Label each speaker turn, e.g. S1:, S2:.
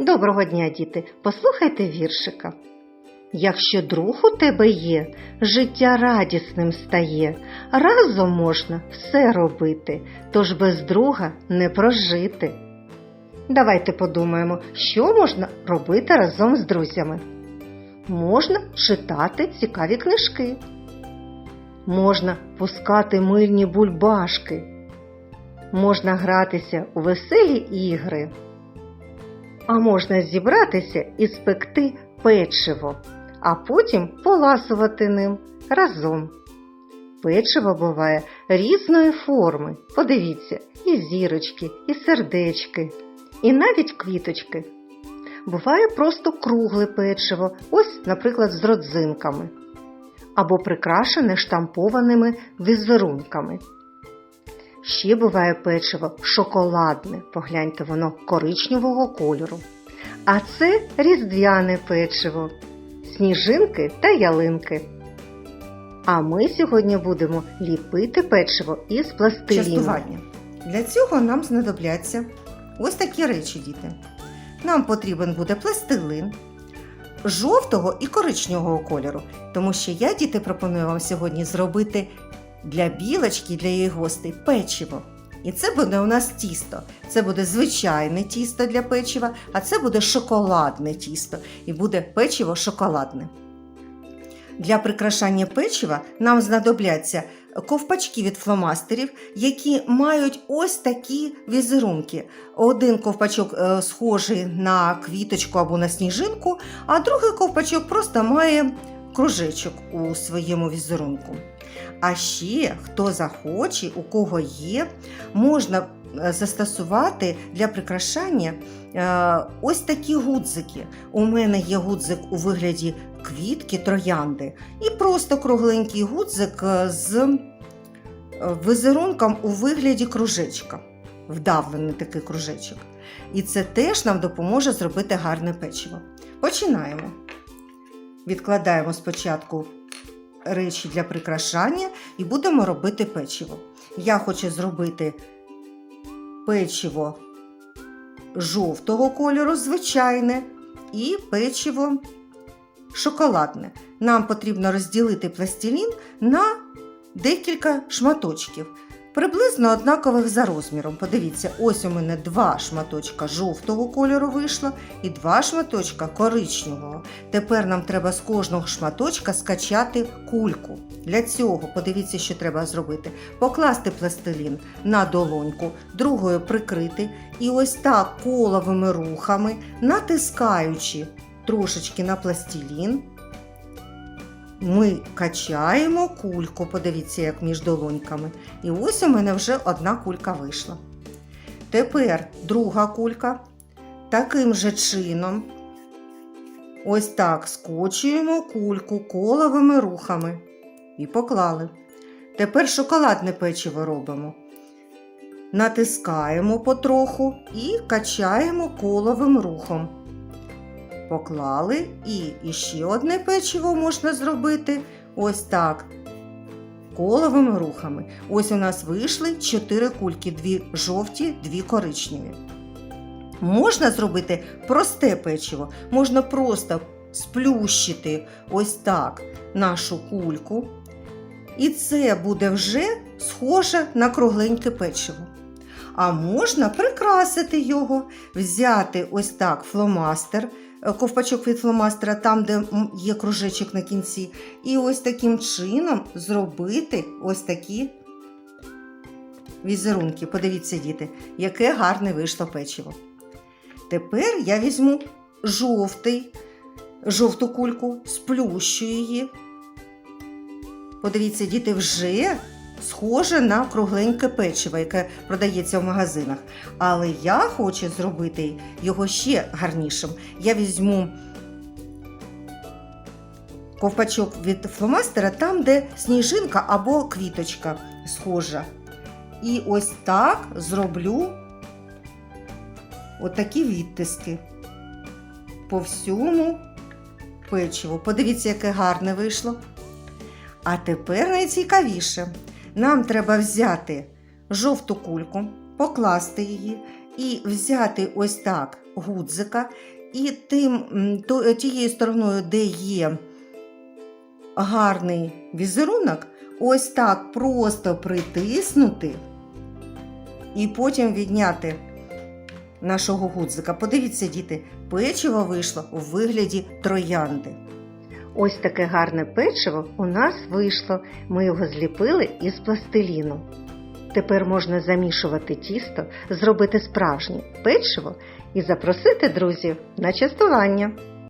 S1: Доброго дня, діти! Послухайте віршика. Якщо друг у тебе є, життя радісним стає, разом можна все робити, тож без друга не прожити. Давайте подумаємо, що можна робити разом з друзями. Можна читати цікаві книжки. Можна пускати мильні бульбашки. Можна гратися у веселі ігри. А можна зібратися і спекти печиво, а потім поласувати ним разом. Печиво буває різної форми. Подивіться, і зірочки, і сердечки, і навіть квіточки. Буває просто кругле печиво, ось, наприклад, з родзинками, або прикрашене штампованими візерунками. Ще буває печиво шоколадне, погляньте, воно коричневого кольору. А це різдвяне печиво, сніжинки та ялинки. А ми сьогодні будемо ліпити печиво із пластиліну.
S2: Частування. Для цього нам знадобляться ось такі речі, діти. Нам потрібен буде пластилин жовтого і коричневого кольору, тому що я, діти, пропоную вам сьогодні зробити для білочки, для її гостей печиво. І це буде у нас тісто. Це буде звичайне тісто для печива, а це буде шоколадне тісто. І буде печиво шоколадне. Для прикрашання печива нам знадобляться ковпачки від фломастерів, які мають ось такі візерунки. Один ковпачок е, схожий на квіточку або на сніжинку, а другий ковпачок просто має кружечок у своєму візерунку. А ще, хто захоче, у кого є, можна е, застосувати для прикрашання е, ось такі гудзики. У мене є гудзик у вигляді квітки, троянди, і просто кругленький гудзик е, з візерунком у вигляді кружечка, вдавлений такий кружечок. І це теж нам допоможе зробити гарне печиво. Починаємо. Відкладаємо спочатку речі для прикрашання і будемо робити печиво. Я хочу зробити печиво жовтого кольору, звичайне, і печиво шоколадне. Нам потрібно розділити пластилін на декілька шматочків, приблизно однакових за розміром. Подивіться, ось у мене два шматочка жовтого кольору вийшло і два шматочка коричневого. Тепер нам треба з кожного шматочка скачати кульку. Для цього подивіться, що треба зробити: покласти пластилін на долоньку, другою прикрити, і ось так коловими рухами, натискаючи трошечки на пластилін, ми качаємо кульку. Подивіться, як між долоньками. І ось у мене вже одна кулька вийшла. Тепер друга кулька. Таким же чином, ось так скочуємо кульку коловими рухами і поклали. Тепер шоколадне печиво робимо. Натискаємо потроху і качаємо коловим рухом. Поклали і ще одне печиво можна зробити ось так. Коловими рухами. Ось у нас вийшли 4 кульки, дві жовті, дві коричневі. Можна зробити просте печиво, можна просто сплющити ось так нашу кульку. І це буде вже схоже на кругленьке печиво. А можна прикрасити його, взяти ось так фломастер, ковпачок від фломастера, там, де є кружечок на кінці, і ось таким чином зробити ось такі візерунки. Подивіться, діти, яке гарне вийшло печиво. Тепер я візьму жовтий, жовту кульку, сплющу її. Подивіться, діти, вже схоже на кругленьке печиво, яке продається в магазинах. Але я хочу зробити його ще гарнішим. Я візьму ковпачок від фломастера там, де сніжинка або квіточка схожа. І ось так зроблю отакі відтиски по всьому печиву. Подивіться, яке гарне вийшло. А тепер найцікавіше. Нам треба взяти жовту кульку, покласти її і взяти ось так гудзика, і тим, то, тією стороною, де є гарний візерунок, ось так просто притиснути і потім відняти нашого гудзика. Подивіться, діти, печиво вийшло у вигляді троянди.
S1: Ось таке гарне печиво у нас вийшло. Ми його зліпили із пластиліну. Тепер можна замішувати тісто, зробити справжнє печиво і запросити друзів на частування.